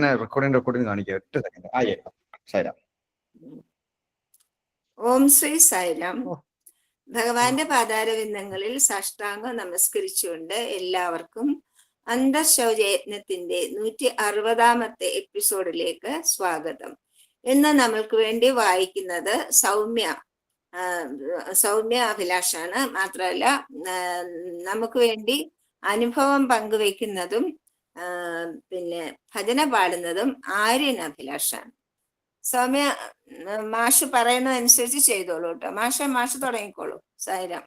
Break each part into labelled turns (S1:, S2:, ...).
S1: ഇങ്ങനെ recording recording കാണിക്കുക ഒറ്റ സെക്കൻഡ് ആയി കേൾക്കാം
S2: ഓം ശ്രീ
S1: സൈലം.
S2: ഭഗവാന്റെ പാതാരവിന്ദങ്ങളിൽ സാഷ്ടാംഗം നമസ്കരിച്ചുകൊണ്ട് എല്ലാവർക്കും അന്തർശൗചയജ്ഞത്തിന്റെ നൂറ്റി അറുപതാമത്തെ എപ്പിസോഡിലേക്ക് സ്വാഗതം. ഇന്ന് നമ്മൾക്ക് വേണ്ടി വായിക്കുന്നത് സൗമ്യ സൗമ്യ അഭിലാഷാണ്. മാത്രമല്ല നമുക്ക് വേണ്ടി അനുഭവം പങ്കുവെക്കുന്നതും പിന്നെ ഭജന പാടുന്നതും ആര്യൻ അഭിലാഷാണ്. സൗമ്യ മാഷ് പറയുന്നതനുസരിച്ച് ചെയ്തോളൂ കേട്ടോ. മാഷ മാഷ് തുടങ്ങിക്കോളൂ. സായിരാം.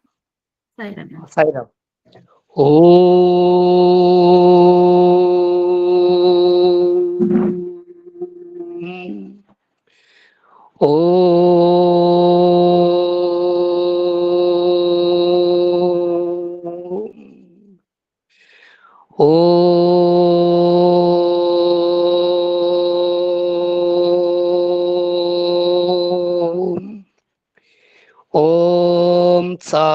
S3: സൈരം ഓ ഓ ഓ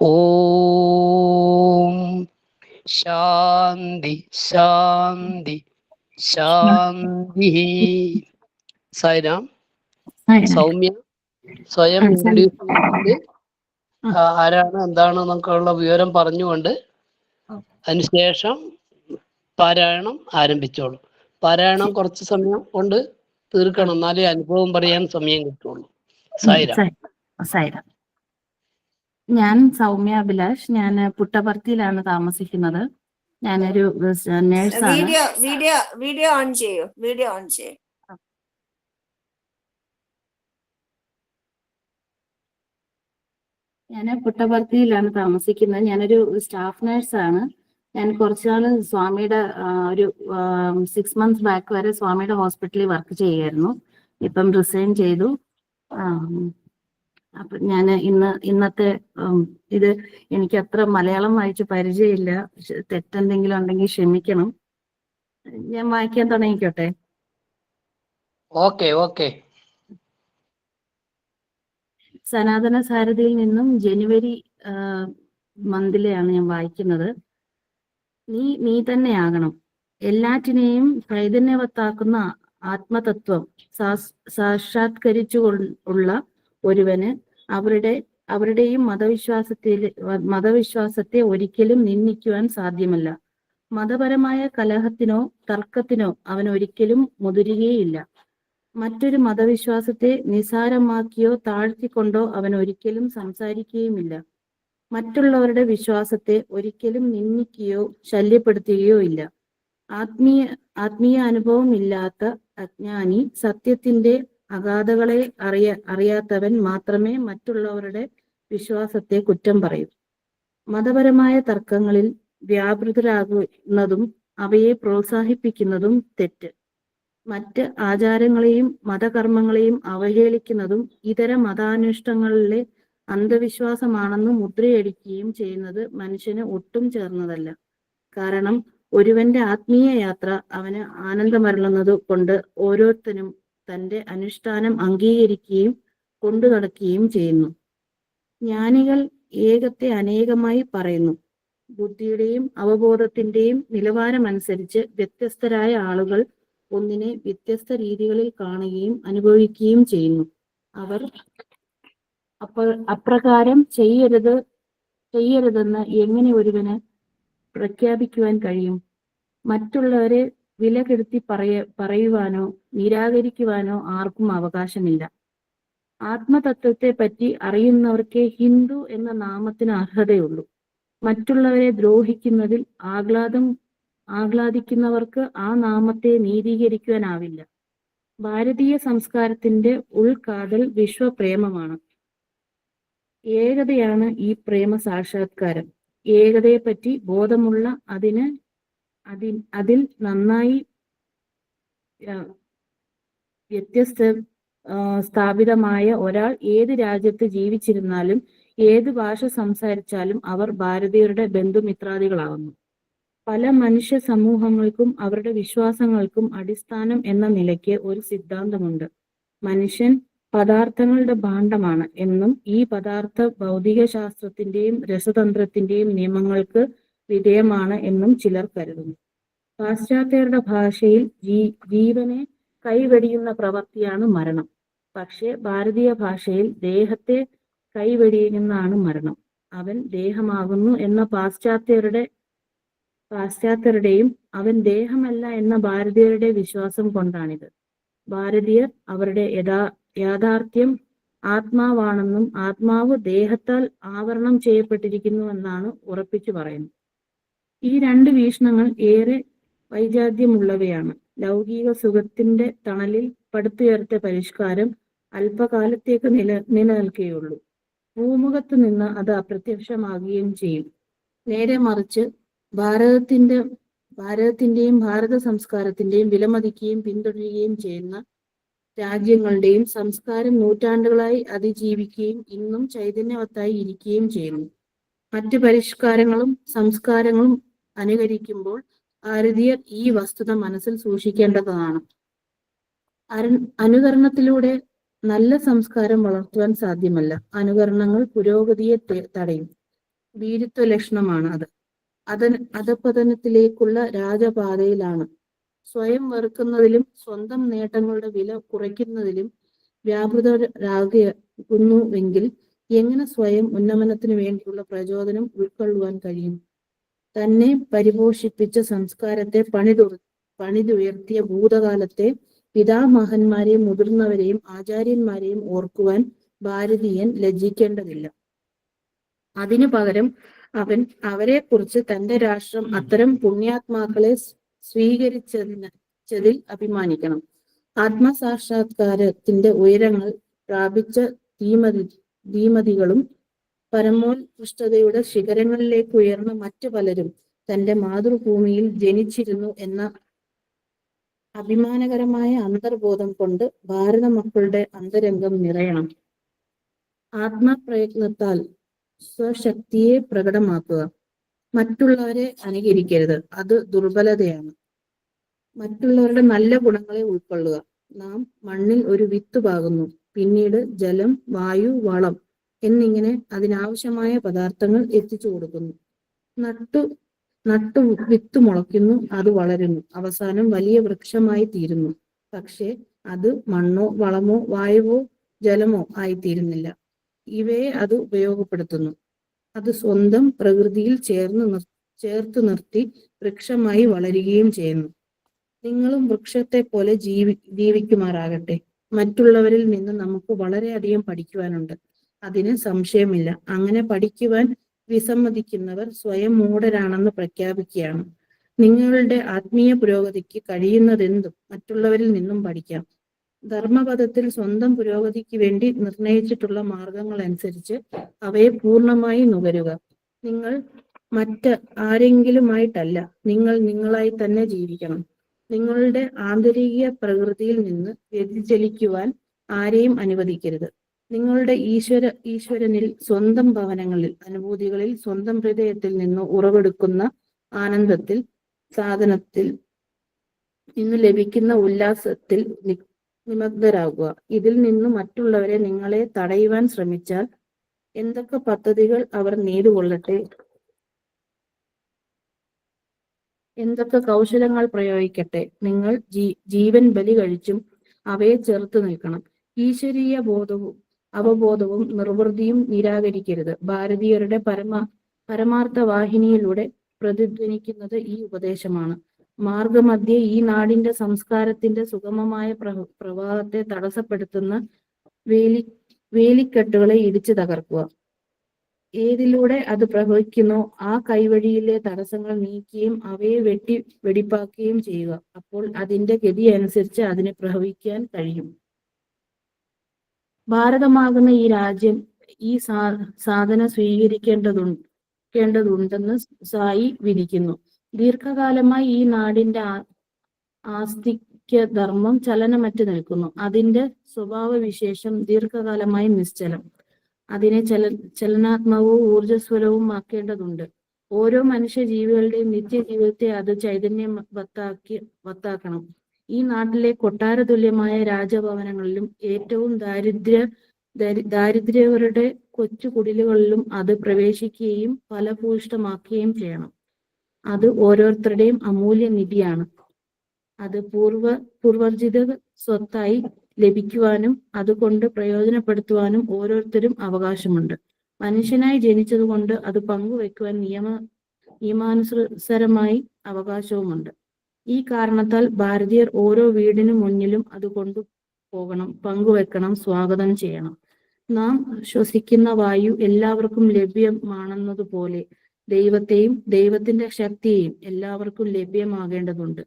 S3: ഓം ശാന്തി ശാന്തി ശാന്തി. സായിരാം സൗമ്യ സ്വയം. ഇൻട്രൊഡ്യൂസ് ചെയ്തിട്ട് ആരാണ് എന്താണ് എന്നൊക്കെയുള്ള വിവരം പറഞ്ഞുകൊണ്ട് അതിനുശേഷം പാരായണം ആരംഭിച്ചോളൂ. പാരായണം കുറച്ച് സമയം കൊണ്ട് തീർക്കണം. എന്നാലേ അനുഭവം പറയാൻ സമയം കിട്ടുള്ളൂ. സായിരാം.
S4: സൈലം ഞാൻ സൗമ്യ അഭിലാഷ്. ഞാൻ പുട്ടപർത്തിയിലാണ് താമസിക്കുന്നത്. ഞാനൊരു നേഴ്സാണ്.
S2: വീഡിയോ വീഡിയോ വീഡിയോ ഓൺ ചെയ്യൂ. വീഡിയോ ഓൺ ചെയ്യൂ.
S4: ഞാൻ പുട്ടപർത്തിയിലാണ് താമസിക്കുന്നത്. ഞാനൊരു സ്റ്റാഫ് നേഴ്സാണ്. ഞാൻ കുറച്ചുനാൾ സ്വാമിയുടെ ഒരു സിക്സ് മന്ത്സ് ബാക്ക് വരെ സ്വാമിയുടെ ഹോസ്പിറ്റലിൽ വർക്ക് ചെയ്യായിരുന്നു. ഇപ്പം റിസൈൻ ചെയ്തു. അപ്പൊ ഞാൻ ഇന്ന് ഇന്നത്തെ ഇത് എനിക്ക് അത്ര മലയാളം വായിച്ച് പരിചയമില്ല. തെറ്റെന്തെങ്കിലും ഉണ്ടെങ്കിൽ ക്ഷമിക്കണം. ഞാൻ വായിക്കാൻ തുടങ്ങിക്കോട്ടെ?
S3: Okay okay.
S4: സനാതന സാരഥിയിൽ നിന്നും ജനുവരി മന്തിലെയാണ് ഞാൻ വായിക്കുന്നത്. നീ നീ തന്നെയാകണം എല്ലാറ്റിനെയും ചൈതന്യവത്താക്കുന്ന ആത്മതത്വം സാക്ഷാത്കരിച്ചു ഉള്ള ഒരുവന് അവരുടെ അവരുടെയും മതവിശ്വാസത്തിൽ മതവിശ്വാസത്തെ ഒരിക്കലും നിന്ദിക്കുവാൻ സാധ്യമല്ല. മതപരമായ കലഹത്തിനോ തർക്കത്തിനോ അവൻ ഒരിക്കലും മുതിരുകയില്ല. മറ്റൊരു മതവിശ്വാസത്തെ നിസാരമാക്കിയോ താഴ്ത്തിക്കൊണ്ടോ അവൻ ഒരിക്കലും സംസാരിക്കുകയുമില്ല. മറ്റുള്ളവരുടെ വിശ്വാസത്തെ ഒരിക്കലും നിന്ദിക്കുകയോ ശല്യപ്പെടുത്തുകയോ ഇല്ല. ആത്മീയ ആത്മീയ അനുഭവം ഇല്ലാത്ത അജ്ഞാനി സത്യത്തിന്റെ അഗാധകളെ അറിയ അറിയാത്തവൻ മാത്രമേ മറ്റുള്ളവരുടെ വിശ്വാസത്തെ കുറ്റം പറയൂ. മതപരമായ തർക്കങ്ങളിൽ വ്യാപൃതരാകുന്നതും അവയെ പ്രോത്സാഹിപ്പിക്കുന്നതും തെറ്റ്. മറ്റ് ആചാരങ്ങളെയും മതകർമ്മങ്ങളെയും അവഹേളിക്കുന്നതും ഇതര മതാനുഷ്ഠങ്ങളിലെ അന്ധവിശ്വാസമാണെന്ന് മുദ്രയടിക്കുകയും ചെയ്യുന്നത് മനുഷ്യന് ഒട്ടും ചേർന്നതല്ല. കാരണം ഒരുവന്റെ ആത്മീയ യാത്ര അവന് ആനന്ദമരുളുന്നത് കൊണ്ട് ഓരോരുത്തരും തന്റെ അനുഷ്ഠാനം അംഗീകരിക്കുകയും കൊണ്ടു നടക്കുകയും ചെയ്യുന്നു. ജ്ഞാനികൾ ഏകത്തെ അനേകമായി പറയുന്നു. ബുദ്ധിയുടെയും അവബോധത്തിന്റെയും നിലവാരമനുസരിച്ച് വ്യത്യസ്തരായ ആളുകൾ ഒന്നിനെ വ്യത്യസ്ത രീതികളിൽ കാണുകയും അനുഭവിക്കുകയും ചെയ്യുന്നു. അവർ അപ്പോൾ അപ്രകാരം ചെയ്യരുത് ചെയ്യരുതെന്ന് എങ്ങനെ ഒരുവന് പ്രഖ്യാപിക്കുവാൻ കഴിയും? മറ്റുള്ളവരെ വിലകെടുത്തി പറയ പറയുവാനോ നിരാകരിക്കുവാനോ ആർക്കും അവകാശമില്ല. ആത്മതത്വത്തെ പറ്റി അറിയുന്നവർക്കേ ഹിന്ദു എന്ന നാമത്തിന് അർഹതയുള്ളൂ. മറ്റുള്ളവരെ ദ്രോഹിക്കുന്നതിൽ ആഹ്ലാദം ആഹ്ലാദിക്കുന്നവർക്ക് ആ നാമത്തെ നീതീകരിക്കുവാനാവില്ല. ഭാരതീയ സംസ്കാരത്തിന്റെ ഉൾക്കാതൽ വിശ്വപ്രേമമാണ്. ഏകതയാണ് ഈ പ്രേമ സാക്ഷാത്കാരം ഏകതയെപ്പറ്റി ബോധമുള്ള അതിന് അതിൽ അതിൽ നന്നായി വ്യത്യസ്ത സ്ഥാപിതമായ ഒരാൾ ഏത് രാജ്യത്ത് ജീവിച്ചിരുന്നാലും ഏത് ഭാഷ സംസാരിച്ചാലും അവർ ഭാരതീയരുടെ ബന്ധുമിത്രാദികളാകുന്നു. പല മനുഷ്യ സമൂഹങ്ങൾക്കും അവരുടെ വിശ്വാസങ്ങൾക്കും അടിസ്ഥാനം എന്ന നിലയ്ക്ക് ഒരു സിദ്ധാന്തമുണ്ട്. മനുഷ്യൻ പദാർത്ഥങ്ങളുടെ ഭാണ്ഡമാണ് എന്നും ഈ പദാർത്ഥ ഭൗതിക ശാസ്ത്രത്തിന്റെയും രസതന്ത്രത്തിന്റെയും നിയമങ്ങൾക്ക് വിധേയമാണ് എന്നും ചിലർ കരുതുന്നു. പാശ്ചാത്യരുടെ ഭാഷയിൽ ജീ ജീവനെ കൈവെടിയുന്ന പ്രവൃത്തിയാണ് മരണം. പക്ഷേ ഭാരതീയ ഭാഷയിൽ ദേഹത്തെ കൈവെടിയുന്നതാണ് മരണം. അവൻ ദേഹമാകുന്നു എന്ന പാശ്ചാത്യരുടെ പാശ്ചാത്യരുടെയും അവൻ ദേഹമല്ല എന്ന ഭാരതീയരുടെ വിശ്വാസം കൊണ്ടാണിത്. ഭാരതീയർ അവരുടെ യഥാ യാഥാർത്ഥ്യം ആത്മാവാണെന്നും ആത്മാവ് ദേഹത്താൽ ആവരണം ചെയ്യപ്പെട്ടിരിക്കുന്നുവെന്നാണ് ഉറപ്പിച്ചു പറയുന്നത്. ഈ രണ്ട് വീക്ഷണങ്ങൾ ഏറെ വൈജാത്യമുള്ളവയാണ്. ലൗകിക സുഖത്തിന്റെ തണലിൽ പടുത്തുയർത്ത പരിഷ്കാരം അല്പകാലത്തേക്ക് നില നിലനിൽക്കുകയുള്ളൂ ഭൂമുഖത്ത് നിന്ന് അത് അപ്രത്യക്ഷമാകുകയും ചെയ്യും. നേരെ മറിച്ച് ഭാരതത്തിന്റെ ഭാരതത്തിന്റെയും ഭാരത സംസ്കാരത്തിന്റെയും വിലമതിക്കുകയും പിന്തുടരുകയും ചെയ്യുന്ന രാജ്യങ്ങളുടെയും സംസ്കാരം നൂറ്റാണ്ടുകളായി അതിജീവിക്കുകയും ഇന്നും ചൈതന്യവത്തായി ഇരിക്കുകയും ചെയ്യുന്നു. മറ്റ് പരിഷ്കാരങ്ങളും സംസ്കാരങ്ങളും അനുകരിക്കുമ്പോൾ ഭാരതീയർ ഈ വസ്തുത മനസ്സിൽ സൂക്ഷിക്കേണ്ടതാണ്. അനുകരണത്തിലൂടെ നല്ല സംസ്കാരം വളർത്തുവാൻ സാധ്യമല്ല. അനുകരണങ്ങൾ പുരോഗതിയെ തടയും. വീരത്വ ലക്ഷണമാണ് അത്. അത അധപതനത്തിലേക്കുള്ള രാജപാതയിലാണ്. സ്വയം വെറുക്കുന്നതിലും സ്വന്തം നേട്ടങ്ങളുടെ വില കുറയ്ക്കുന്നതിലും വ്യാപൃതരാകുന്നുവെങ്കിൽ എങ്ങനെ സ്വയം ഉന്നമനത്തിന് വേണ്ടിയുള്ള പ്രചോദനം ഉൾക്കൊള്ളുവാൻ കഴിയും? തന്നെ പരിപോഷിപ്പിച്ച സംസ്കാരത്തെ പണിതു പണിതുയർത്തിയ ഭൂതകാലത്തെ പിതാമഹന്മാരെയും മുതിർന്നവരെയും ആചാര്യന്മാരെയും ഓർക്കുവാൻ ഭാരതീയൻ ലജ്ജിക്കേണ്ടതില്ല. അതിനു പകരം അവൻ അവരെ കുറിച്ച് തന്റെ രാഷ്ട്രം അത്തരം പുണ്യാത്മാക്കളെ സ്വീകരിച്ചതിൽ അഭിമാനിക്കണം. ആത്മസാക്ഷാത്കാരത്തിന്റെ ഉയരങ്ങൾ പ്രാപിച്ച ധീമതി ധീമതികളും പരമോത്കൃഷ്ടതയുടെ ശിഖരങ്ങളിലേക്ക് ഉയർന്ന മറ്റു പലരും തന്റെ മാതൃഭൂമിയിൽ ജനിച്ചിരുന്നു എന്ന അഭിമാനകരമായ അന്തർബോധം കൊണ്ട് ഭാരത മക്കളുടെ അന്തരംഗം നിറയണം. ആത്മപ്രയത്നത്താൽ സ്വശക്തിയെ പ്രകടമാക്കുക. മറ്റുള്ളവരെ അനുകരിക്കരുത്. അത് ദുർബലതയാണ്. മറ്റുള്ളവരുടെ നല്ല ഗുണങ്ങളെ ഉൾക്കൊള്ളുക. നാം മണ്ണിൽ ഒരു വിത്ത് പാകുന്നു. പിന്നീട് ജലം വായു വളം എന്നിങ്ങനെ അതിനാവശ്യമായ പദാർത്ഥങ്ങൾ എത്തിച്ചു കൊടുക്കുന്നു. നട്ടു നട്ടു വിത്ത് മുളയ്ക്കുന്നു അത് വളരുന്നു. അവസാനം വലിയ വൃക്ഷമായി തീരുന്നു. പക്ഷേ അത് മണ്ണോ വളമോ വായുവോ ജലമോ ആയിത്തീരുന്നില്ല ഇവയെ അത് ഉപയോഗപ്പെടുത്തുന്നു. അത് സ്വന്തം പ്രകൃതിയിൽ ചേർന്ന് നിർ ചേർത്ത് നിർത്തി വൃക്ഷമായി വളരുകയും ചെയ്യുന്നു. നിങ്ങളും വൃക്ഷത്തെ പോലെ ജീവി ജീവിക്കുമാറാകട്ടെ. മറ്റുള്ളവരിൽ നിന്ന് നമുക്ക് വളരെയധികം പഠിക്കുവാനുണ്ട്. അതിന് സംശയമില്ല. അങ്ങനെ പഠിക്കുവാൻ വിസമ്മതിക്കുന്നവർ സ്വയം മൂഢരാണെന്ന് പ്രഖ്യാപിക്കുകയാണ്. നിങ്ങളുടെ ആത്മീയ പുരോഗതിക്ക് കഴിയുന്നതെന്തും മറ്റുള്ളവരിൽ നിന്നും പഠിക്കാം. ധർമ്മപഥത്തിൽ സ്വന്തം പുരോഗതിക്ക് വേണ്ടി നിർണയിച്ചിട്ടുള്ള മാർഗങ്ങൾ അനുസരിച്ച് അവയെ പൂർണമായി നുകരുക. നിങ്ങൾ മറ്റ് ആരെങ്കിലുമായിട്ടല്ല നിങ്ങൾ നിങ്ങളായി തന്നെ ജീവിക്കണം. നിങ്ങളുടെ ആന്തരിക പ്രകൃതിയിൽ നിന്ന് വ്യതിചലിക്കുവാൻ ആരെയും അനുവദിക്കരുത്. നിങ്ങളുടെ ഈശ്വര ഈശ്വരനിൽ സ്വന്തം ഭവനങ്ങളിൽ അനുഭൂതികളിൽ സ്വന്തം ഹൃദയത്തിൽ നിന്ന് ഉറവെടുക്കുന്ന ആനന്ദത്തിൽ സാധനത്തിൽ നിന്ന് ലഭിക്കുന്ന ഉല്ലാസത്തിൽ നിമഗ്ധരാകുക ഇതിൽ നിന്ന് മറ്റുള്ളവരെ നിങ്ങളെ തടയുവാൻ ശ്രമിച്ചാൽ എന്തൊക്കെ പദ്ധതികൾ അവർ നേടുകൊള്ളട്ടെ എന്തൊക്കെ കൗശലങ്ങൾ പ്രയോഗിക്കട്ടെ? നിങ്ങൾ ജീവൻ ബലി കഴിച്ചും അവയെ ചെറുത്തു നിൽക്കണം. ഈശ്വരീയ ബോധവും അവബോധവും നിർവൃതിയും നിരാകരിക്കരുത്. ഭാരതീയരുടെ പരമ പരമാർത്ഥ വാഹിനിയിലൂടെ പ്രതിധ്വനിക്കുന്നത് ഈ ഉപദേശമാണ്. മാർഗമധ്യ ഈ നാടിന്റെ സംസ്കാരത്തിന്റെ സുഗമമായ പ്രവ പ്രവാഹത്തെ തടസ്സപ്പെടുത്തുന്ന വേലി വേലിക്കെട്ടുകളെ ഇടിച്ചു തകർക്കുക. ഏതിലൂടെ അത് പ്രവഹിക്കുന്നോ ആ കൈവഴിയിലെ തടസ്സങ്ങൾ നീക്കുകയും അവയെ വെട്ടി വെടിപ്പാക്കുകയും ചെയ്യുക. അപ്പോൾ അതിന്റെ ഗതി അനുസരിച്ച് അതിനെ പ്രവഹിക്കാൻ കഴിയും. ഭാരതമാകുന്ന ഈ രാജ്യം ഈ സാ സാധന സ്വീകരിക്കേണ്ടതുണ്ട് ക്കേണ്ടതുണ്ടെന്ന് സായി വിധിക്കുന്നു. ദീർഘകാലമായി ഈ നാടിന്റെ ആസ്തിക്യ ധർമ്മം ചലനമറ്റ് നിൽക്കുന്നു. അതിന്റെ സ്വഭാവ വിശേഷം ദീർഘകാലമായി നിശ്ചലം. അതിനെ ചല ചലനാത്മകവും ഊർജസ്വലവും ആക്കേണ്ടതുണ്ട്. ഓരോ മനുഷ്യ ജീവികളുടെയും നിത്യജീവിതത്തെ അത് ചൈതന്യം വത്താക്കി വത്താക്കണം. ഈ നാട്ടിലെ കൊട്ടാര തുല്യമായ രാജഭവനങ്ങളിലും ഏറ്റവും ദാരിദ്ര്യ ദരി- ദാരിദ്ര്യവരുടെ കൊച്ചു കുടിലുകളിലും അത് പ്രവേശിക്കുകയും ഫലഭൂയിഷ്ടമാക്കുകയും ചെയ്യണം. അത് ഓരോരുത്തരുടെയും അമൂല്യ നിധിയാണ്. അത് പൂർവ പൂർവർജിത സ്വത്തായി ലഭിക്കുവാനും അതുകൊണ്ട് പ്രയോജനപ്പെടുത്തുവാനും ഓരോരുത്തരും അവകാശമുണ്ട്. മനുഷ്യനായി ജനിച്ചതുകൊണ്ട് അത് പങ്കുവെക്കുവാൻ നിയമ നിയമാനുസരമായി അവകാശവുമുണ്ട്. ഈ കാരണത്താൽ ഭാരതീയർ ഓരോ വീടിനു മുന്നിലും അത് കൊണ്ടു പോകണം പങ്കുവെക്കണം സ്വാഗതം ചെയ്യണം. നാം ശ്വസിക്കുന്ന വായു എല്ലാവർക്കും ലഭ്യമാണെന്നതുപോലെ ദൈവത്തെയും ദൈവത്തിന്റെ ശക്തിയെയും എല്ലാവർക്കും ലഭ്യമാകേണ്ടതുണ്ട്.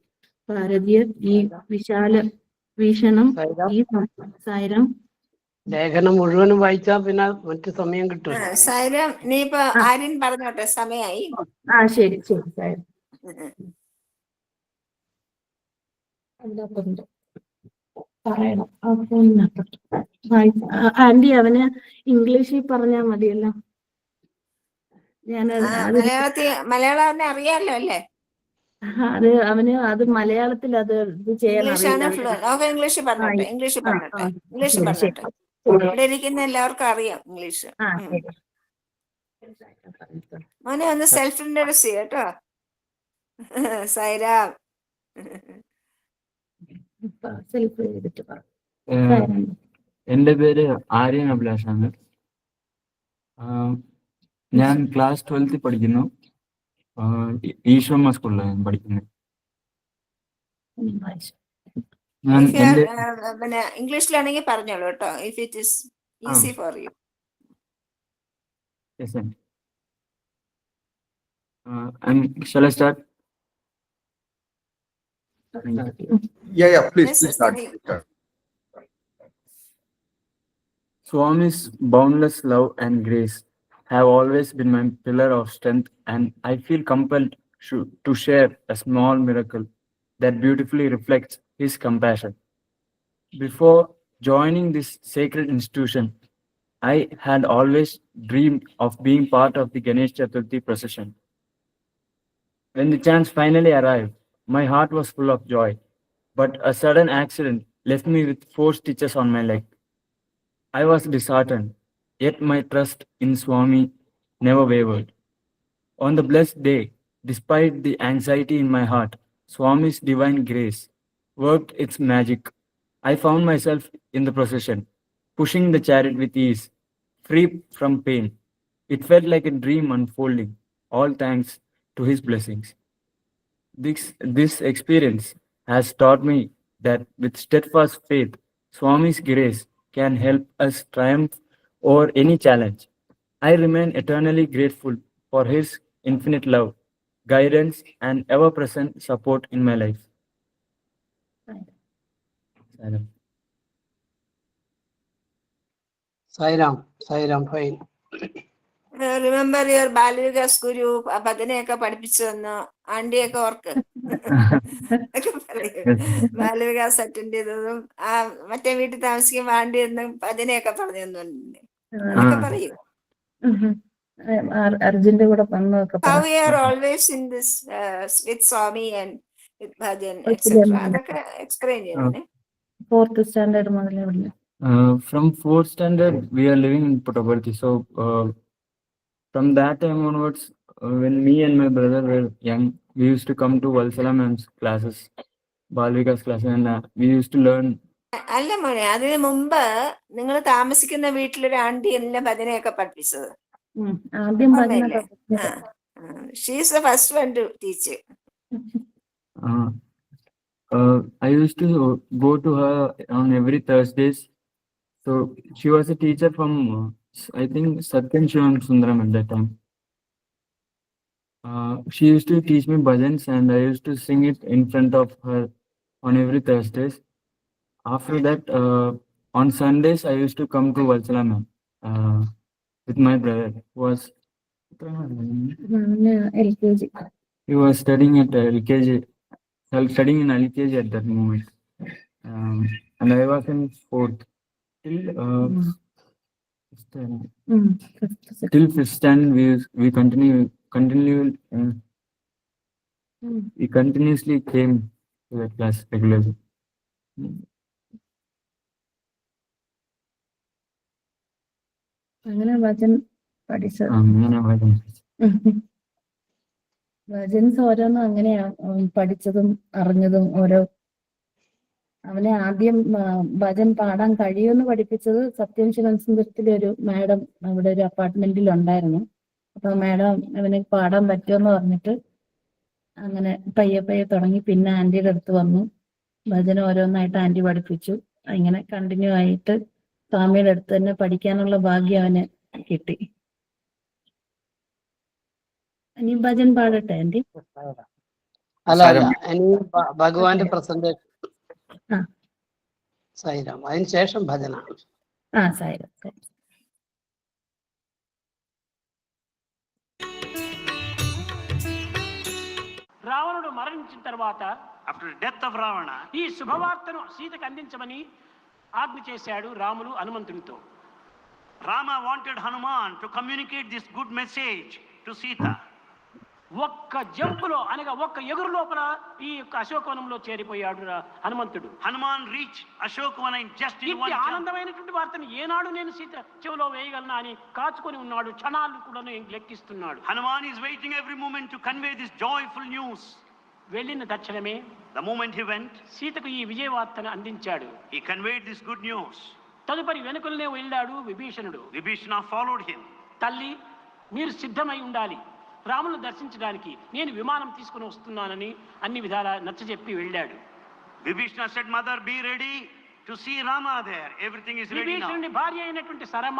S4: ഭാരതീയർ ഈ വിശാല വീക്ഷണം ഈ സംസാരം
S3: ലേഖനം മുഴുവനും വായിച്ചാ പിന്നെ മറ്റു സമയം കിട്ടും.
S2: സൈരം നീ ഇപ്പൊ ആര്യൻ പറഞ്ഞോട്ടെ സമയായി.
S4: ആ ശരി ശരി സായിരം പറയണം. ഫോണിനകത്ത് ആന്റി അവന് ഇംഗ്ലീഷിൽ പറഞ്ഞാൽ മതിയല്ലോ. ഞാൻ
S2: മലയാളത്തിൽ മലയാളം അവനെ അറിയാലോ അല്ലേ?
S4: അത് അവന് അത് മലയാളത്തിൽ അത് ഇത് ചെയ്യാൻ
S2: ഇംഗ്ലീഷ് പറഞ്ഞോട്ടെ ഇംഗ്ലീഷ് പറഞ്ഞോട്ടെ. ഇംഗ്ലീഷ്
S4: ശരി, ശരി.
S2: പറഞ്ഞോട്ടെ. ഇവിടെ ഇരിക്കുന്ന എല്ലാവർക്കും അറിയാം ഇംഗ്ലീഷ്. മോനെ ഒന്ന് സെൽഫ് ഇൻട്രൊഡ്യൂസ് ചെയ്യട്ടോ സൈരാം.
S4: സെൽഫ് ചെയ്തിട്ട്.
S5: എന്റെ പേര് ആര്യൻ അഭിലാഷാണ് ആണ് ഞാൻ ക്ലാസ് ട്വൽത്തിൽ പഠിക്കുന്നു ഈശ്വമ്മ സ്കൂളിലാണ് ഞാൻ പഠിക്കുന്നത്. ഞാൻ
S2: പിന്നെ ഇംഗ്ലീഷിലാണെങ്കിൽ പറഞ്ഞോളൂ കേട്ടോ if
S5: it is easy for you I start?
S1: Yeah, yeah, please, please start.
S2: Hari.
S5: Swami's boundless love and grace have always been my pillar of strength, and I feel compelled shu- to share a small miracle that beautifully reflects His compassion. Before joining this sacred institution, I had always dreamed of being part of the Ganesh Chaturthi procession. When the chance finally arrived, my heart was full of joy, but a sudden accident left me with four stitches on my leg. I was disheartened, yet my trust in Swami never wavered. On the blessed day, despite the anxiety in my heart, Swami's divine grace worked its magic. I found myself in the procession, pushing the chariot with ease, free from pain. It felt like a dream unfolding, all thanks to his blessings. This, this experience has taught me that with steadfast faith, Swami's grace can help us triumph over any challenge. I remain eternally grateful for His infinite love, guidance, and ever present support in my life. Silent.
S3: Sai Ram, Sai
S2: Ram remember your Balvikas guru പതിനെയൊക്കെ ഭജനയൊക്കെ പഠിപ്പിച്ചു തന്നു ആണ്ടിയൊക്കെ ഓർക്ക്. ഒക്കെ പറയൂ. Balavikas attend ചെയ്തതും ആ മറ്റേ വീട്ടിൽ താമസിക്കുമ്പോ ആണ്ടി എന്നും ഭജനയൊക്കെ പറഞ്ഞു തന്നിട്ടുണ്ട്. അതൊക്കെ. പറയൂ.
S4: അർജുന്റെ കൂടെ വന്നതൊക്കെ
S2: ഹൗ
S4: പറ.
S2: You are always in this with Swami
S4: and
S2: with
S4: bhajan
S2: അതൊക്കെ എക്സ്പ്ലെയിൻ ചെയ്തേ
S4: ഫോർത്ത് സ്റ്റാൻഡേർഡ് മുതലേ from
S5: fourth from fourth standard, we are living in Puttaparthi. So, uh, from that time onwards, uh, when me and my brother were young, we used to come to Valsala ma'am's classes, Balvikas classes, and uh, we used to learn.
S2: അല്ല മോനെ അതിന് മുമ്പ് നിങ്ങൾ താമസിക്കുന്ന വീട്ടിലൊരു ആണ്ടി എല്ലാം ഭജനയൊക്കെ പഠിപ്പിച്ചത്
S4: ഉം. ആദ്യം ഭജന
S2: ഓർമ്മയില്ലേ?
S4: പഠിപ്പിച്ചത്.
S2: She's the first one to teach
S5: Uh, uh, I used to go to her on every Thursdays. So she was a teacher from, uh, s- I think Satyam Shivam Sundaram at that time. Uh, she used to teach me bhajans and I used to sing it in front of her on every Thursdays. After that, uh, on Sundays, I used to come to Valsalam uh, with my brother who was
S4: LKG.
S5: He was studying at LKG, studying in LKG at that moment. Um, and I was in fourth till uh, mm-hmm.
S4: Mm.
S5: fifth till fifth standard we we continue continue uh,
S4: mm.
S5: we continuously came to the class regularly.
S4: അങ്ങനെ വചൻ പഠിച്ചത്
S5: Um, അങ്ങനെ.
S4: വചൻസ് ഓരോന്നും അങ്ങനെയാണ് പഠിച്ചതും അറിഞ്ഞതും ഓരോ അവനെ ആദ്യം ഭജൻ പാടാൻ കഴിയുമെന്ന് പഠിപ്പിച്ചത് സത്യം ശിവൻസുന്ദരത്തിലെ ഒരു മാഡം അവിടെ ഒരു അപ്പാർട്ട്മെന്റിൽ ഉണ്ടായിരുന്നു. അപ്പൊ മാഡം അവന് പാടാൻ പറ്റുമെന്ന് പറഞ്ഞിട്ട് അങ്ങനെ പയ്യെ പയ്യെ തുടങ്ങി. പിന്നെ ആന്റിയുടെ അടുത്ത് വന്നു. ഭജന ഓരോന്നായിട്ട് ആന്റി പഠിപ്പിച്ചു. ഇങ്ങനെ കണ്ടിന്യൂ ആയിട്ട് സ്വാമിയുടെ അടുത്ത് തന്നെ പഠിക്കാനുള്ള ഭാഗ്യം അവന് കിട്ടി. ഇനി ഭജൻ പാടട്ടെ ആന്റി
S3: അല്ല ഇനി ഭഗവാന്റെ പ്രസന്റേഷൻ. സൈറാം അതിന് ശേഷം ഭജന
S4: ആ സായിരം സായിരം.
S6: రావణుడు మరణించిన తర్వాత
S7: After the death of Ravana,
S6: ఈ శుభవార్తను సీతకు అందించమని ఆజ్ఞ చేశాడు Ramulu హనుమంతునితో
S7: Rama wanted Hanuman to communicate this good message to Sita.
S6: ఒక్క జంపులో అనగా ఒక్క ఎగురు లోపల ఈ యొక్క అశోకవనంలో చేరిపోయాడు హనుమంతుడు.
S7: హనుమాన్ రీచ్
S6: అశోకవనం
S7: జస్ట్
S6: ఆనందమైనటువంటి వార్తను ఏనాడు నేను సీత చెవిలో వేయగలనా అని కాచుకొని ఉన్నాడు. క్షణాలు కూడా లెక్కిస్తున్నాడు.
S7: Hanuman is waiting every moment to convey this joyful news
S6: వెళ్ళిన తక్షణమే
S7: ద మూమెంట్ హి వెంట్
S6: సీతకు ఈ విజయవార్తను అందించాడు.
S7: He conveyed this good news
S6: తదుపరి వెనుకలనే వెళ్ళాడు విభీషణుడు.
S7: విభీషణ ఫాలోడ్ హిమ్
S6: తల్లి మీరు సిద్ధమై ఉండాలి. రాములను దర్శించడానికి నేను విమానం తీసుకుని వస్తున్నానని అన్ని విధాలా నచ్చజెప్పి వెళ్ళాడు.
S7: Vibhishana said mother be ready to see Rama there everything is ready
S6: విభీషణుడి భార్య అయినటువంటి సరమ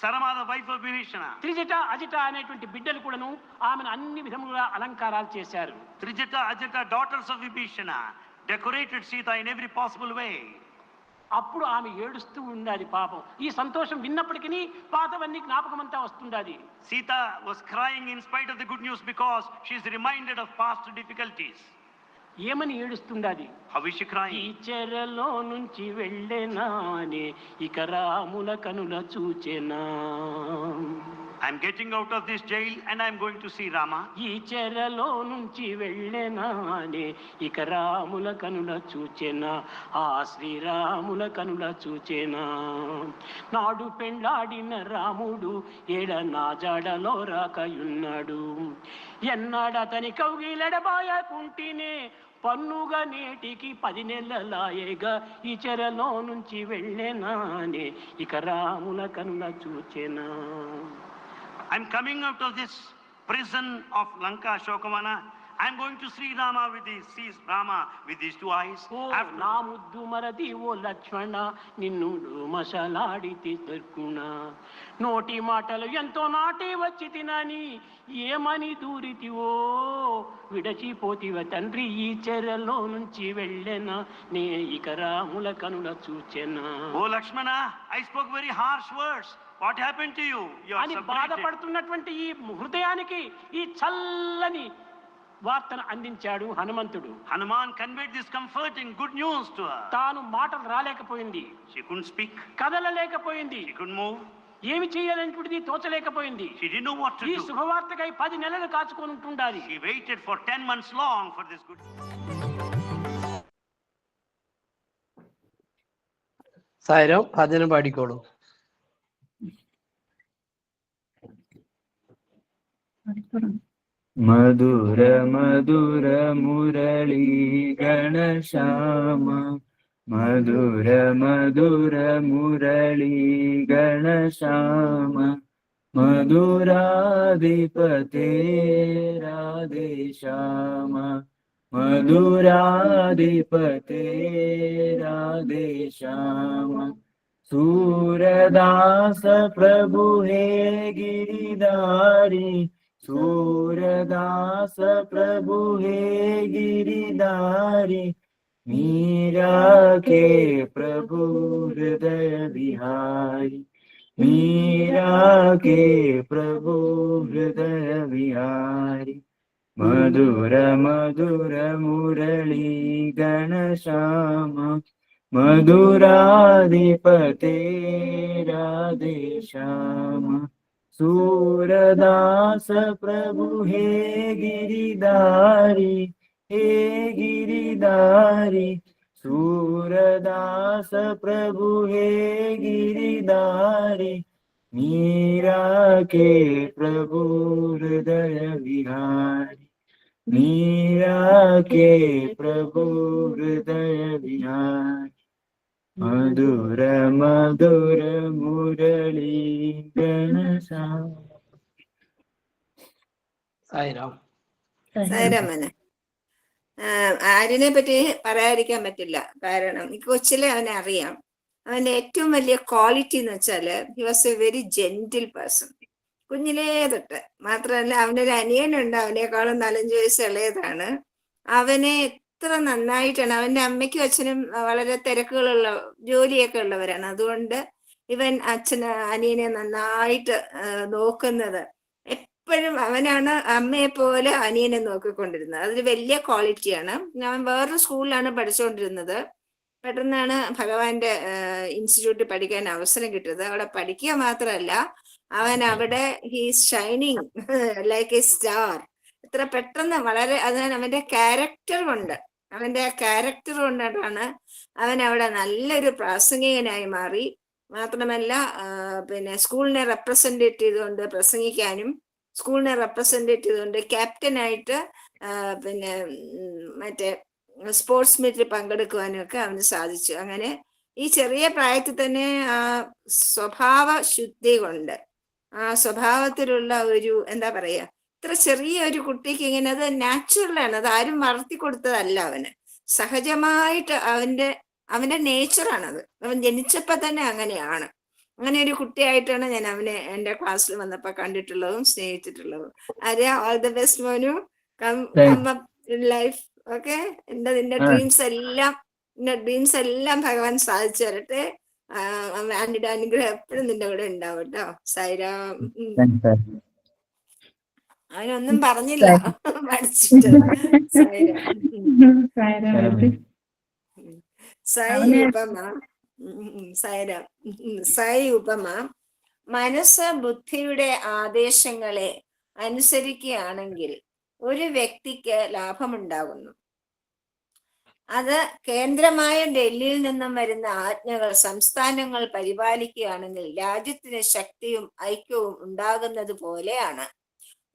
S7: సరమాద వైఫ్ ఆఫ్ విభీషణ.
S6: త్రిజట అజట అనేటువంటి బిడ్డలు కూడాను ఆమెను అన్ని విధములుగా అలంకారాలు చేశారు.
S7: Trijata Ajata daughters of Vibhishana. Decorated Sita in every possible way
S6: అప్పుడు ఆమె ఏడుస్తూ ఉండాలి పాపం. ఈ సంతోషం విన్నప్పటికీ పాతవన్నీ జ్ఞాపకమంతా వస్తుండాలి.
S7: Sita was crying in spite of the good news because she is reminded of past difficulties
S6: ఏమని ఏడుస్తుండాది ఈ చెరలో నుంచి వెళ్ళేనానే ఇక రాముల కనుల చూచెనా.
S7: I'm getting out of this jail and I'm going to see Rama
S6: ఈ చెరలో నుంచి వెళ్ళెనానే ఇక రాముల కనుల చూచెనా ఆ శ్రీరాముల కనుల చూచెనా. నాడు పెండ్లాడిన రాముడు ఏడ నా జాడలో రాకయున్నాడు. ఎన్నాడతని కౌగిలడబాయకుంటేనే పన్నుగా నేటికి పది నెలలాయేగా ఈ చెరలో నుంచి వెళ్ళేనానే ఇక రాముల కనుల చూచెనా.
S7: I'm coming out of this prison of Lanka Shokavana. I'm going to see Rama with these, see Rama with these two eyes.
S6: Oh
S7: After-
S6: నా ముద్దు మరది ఓ లక్ష్మణ నిన్ను మసలాడితే దొరుకుణ నోటి మాటలు ఎంతో నాటి వచ్చి తినని ఏమని దూరితివో విడచిపోతివ తండ్రి ఈ చెరలో నుంచి వెళ్ళెనా నే ఇక రాముల కనుల చూచెనా
S7: Oh Lakshmana, I spoke very harsh words. What happened to you? You are
S6: అని
S7: separated.
S6: బాధపడుతున్నటువంటి ఈ హృదయానికి ఈ చల్లని వార్తను అందించాడు హనుమంతుడు
S7: Hanuman conveyed this comforting good news to her.
S6: తాను మాటలు రాలేకపోయింది
S7: She couldn't speak,
S6: కదలలేకపోయింది
S7: she couldn't move,
S6: ఏమి చేయాలనేటువంటిది తోచలేకపోయింది
S7: she didn't know what to
S6: ఈ
S7: do.
S6: శుభవార్తకై పది నెలలు కాచుకొని ఉంటుండాలి
S7: She waited for 10 months long for this good
S3: സൈരം ഭജന പാടിക്കോളൂ
S5: मधुर मधुर मुरली गणश्याम मधुर मधुर मुरली गणश्याम मधुराधिपते राधे श्याम मधुराधिपते राधे श्याम सूरदास प्रभु हे गिरिधारी सूरदास प्रभु हे गिरिधारी, मीरा के प्रभु हृदय बिहारी, मीरा के प्रभु हृदय बिहारी। मधुर मधुर मुरली गणश्याम मधुराधिपते राधे श्याम। सूरदास प्रभु हे गिरिधारी हे गिरिधारी, सूरदास प्रभु हे गिरिधारी, मीरा के प्रभु हृदय विहारी, मीरा के प्रभु हृदय विहारी। മധുര മധുര മുരളി ഗണസാ
S2: ആരിനെ പറ്റി പറയാതിരിക്കാൻ പറ്റില്ല. കാരണം ഈ കൊച്ചിലെ അവനെ അറിയാം. അവന്റെ ഏറ്റവും വലിയ ക്വാളിറ്റി എന്ന് വെച്ചാൽ he was a very gentle person കുഞ്ഞിലേ തൊട്ട്. മാത്രമല്ല അവനൊരു അനിയനുണ്ട്. അവനേക്കാളും നാലഞ്ച് വയസ്സ് ഇളയതാണ്. അവനെ എത്ര നന്നായിട്ടാണ്. അവന്റെ അമ്മയ്ക്കും അച്ഛനും വളരെ തിരക്കുകളുള്ള ജോലിയൊക്കെ ഉള്ളവരാണ്. അതുകൊണ്ട് ഇവൻ അച്ഛന് അനിയനെ നന്നായിട്ട് നോക്കുന്നത്. എപ്പോഴും അവനാണ് അമ്മയെ പോലെ അനിയനെ നോക്കിക്കൊണ്ടിരുന്നത്. അതൊരു വലിയ ക്വാളിറ്റിയാണ്. ഞാൻ വേറൊരു സ്കൂളിലാണ് പഠിച്ചുകൊണ്ടിരുന്നത് പെട്ടെന്നാണ് ഭഗവാന്റെ ഇൻസ്റ്റിറ്റ്യൂട്ടിൽ പഠിക്കാൻ അവസരം കിട്ടിയത്. അവിടെ പഠിക്കുക മാത്രമല്ല അവൻ അവിടെ he's shining like a star. എത്ര പെട്ടെന്ന് വളരെ അതിനാൽ അവന്റെ ക്യാരക്ടർ കൊണ്ട് അവന്റെ ആ ക്യാരക്ടർ കൊണ്ടാണ് അവൻ അവിടെ നല്ലൊരു പ്രാസംഗികനായി മാറി. മാത്രമല്ല പിന്നെ സ്കൂളിനെ റെപ്രസെന്റേറ്റ് ചെയ്തുകൊണ്ട് പ്രസംഗിക്കാനും സ്കൂളിനെ റെപ്രസെന്റേറ്റ് ചെയ്തുകൊണ്ട് ക്യാപ്റ്റനായിട്ട് പിന്നെ മറ്റേ സ്പോർട്സ് മീറ്റിൽ പങ്കെടുക്കുവാനും ഒക്കെ അവന് സാധിച്ചു. അങ്ങനെ ഈ ചെറിയ പ്രായത്തിൽ തന്നെ ആ സ്വഭാവ ശുദ്ധി കൊണ്ട് ആ സ്വഭാവത്തിലുള്ള ഒരു എന്താ പറയാ ഇത്ര ചെറിയ ഒരു കുട്ടിക്ക് ഇങ്ങനെ അത് നാച്ചുറൽ ആണ്. അത് ആരും വളർത്തി കൊടുത്തതല്ല അവന്. സഹജമായിട്ട് അവന്റെ അവന്റെ നേച്ചറാണത് അവൻ ജനിച്ചപ്പോ തന്നെ അങ്ങനെയാണ്. അങ്ങനെ ഒരു കുട്ടിയായിട്ടാണ് ഞാൻ അവനെ എന്റെ ക്ലാസ്സിൽ വന്നപ്പോ കണ്ടിട്ടുള്ളതും സ്നേഹിച്ചിട്ടുള്ളതും. Arya all the best Monu.
S5: Come.
S2: Come in life okay എന്റെ നിന്റെ ഡ്രീംസ് എല്ലാം നിന്റെ ഡ്രീംസ് എല്ലാം ഭഗവാൻ സാധിച്ചു തരട്ടെ. ആ, ആന്റിയുടെ അനുഗ്രഹം എപ്പോഴും നിന്റെ കൂടെ ഉണ്ടാവും കേട്ടോ. സൈറാം. അവനൊന്നും പറഞ്ഞില്ല. പഠിച്ചിട്ട്. സൈ ഉപമ ഉം, സൈ ഉപമ മനസ്സ് ബുദ്ധിയുടെ ആദേശങ്ങളെ അനുസരിക്കുകയാണെങ്കിൽ ഒരു വ്യക്തിക്ക് ലാഭമുണ്ടാകുന്നു. അത് കേന്ദ്രമായ ഡൽഹിയിൽ നിന്നും വരുന്ന ആജ്ഞകൾ സംസ്ഥാനങ്ങൾ പരിപാലിക്കുകയാണെങ്കിൽ രാജ്യത്തിന് ശക്തിയും ഐക്യവും ഉണ്ടാകുന്നത് പോലെയാണ്.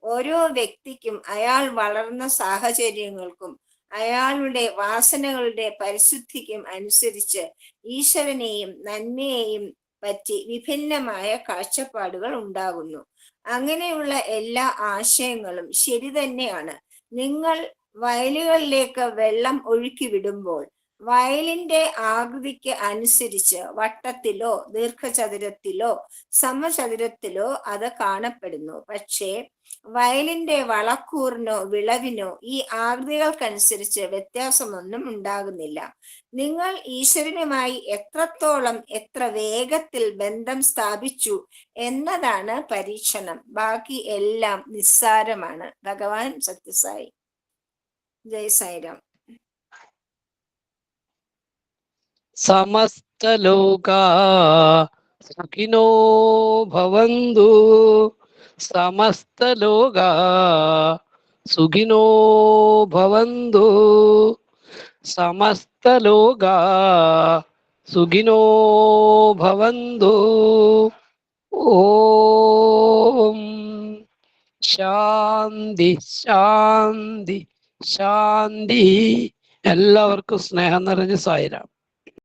S2: ഓരോ വ്യക്തിക്കും അയാൾ വളർന്ന സാഹചര്യങ്ങൾക്കും അയാളുടെ വാസനകളുടെ പരിശുദ്ധിക്കും അനുസരിച്ച് ഈശ്വരനെയും നന്മയെയും പറ്റി വിഭിന്നമായ കാഴ്ചപ്പാടുകൾ ഉണ്ടാകുന്നു. അങ്ങനെയുള്ള എല്ലാ ആശയങ്ങളും ശരി തന്നെയാണ്. നിങ്ങൾ വയലുകളിലേക്ക് വെള്ളം ഒഴുക്കി വിടുമ്പോൾ വയലിന്റെ ആകൃതിക്ക് അനുസരിച്ച് വട്ടത്തിലോ ദീർഘചതുരത്തിലോ സമചതുരത്തിലോ അത് കാണപ്പെടുന്നു. പക്ഷേ വയലിന്റെ വളക്കൂറിനോ വിളവിനോ ഈ ആകൃതികൾക്കനുസരിച്ച് വ്യത്യാസമൊന്നും ഉണ്ടാകുന്നില്ല. നിങ്ങൾ ഈശ്വരനുമായി എത്രത്തോളം എത്ര വേഗത്തിൽ ബന്ധം സ്ഥാപിച്ചു എന്നതാണ് പരീക്ഷണം. ബാക്കി എല്ലാം നിസ്സാരമാണ്. ഭഗവാൻ സത്യസായി. ജയ് സായിരാം.
S3: സമസ്തലോകാ സുഖിനോ ഭവന്തു. സമസ്തലോകാ സുഖിനോ ഭവന്തു. സമസ്തലോകാ സുഖിനോ ഭവന്തു. ഓം ശാന്തി ശാന്തി ശാന്തി. എല്ലാവർക്കും സ്നേഹം നിറഞ്ഞ സായിരാം.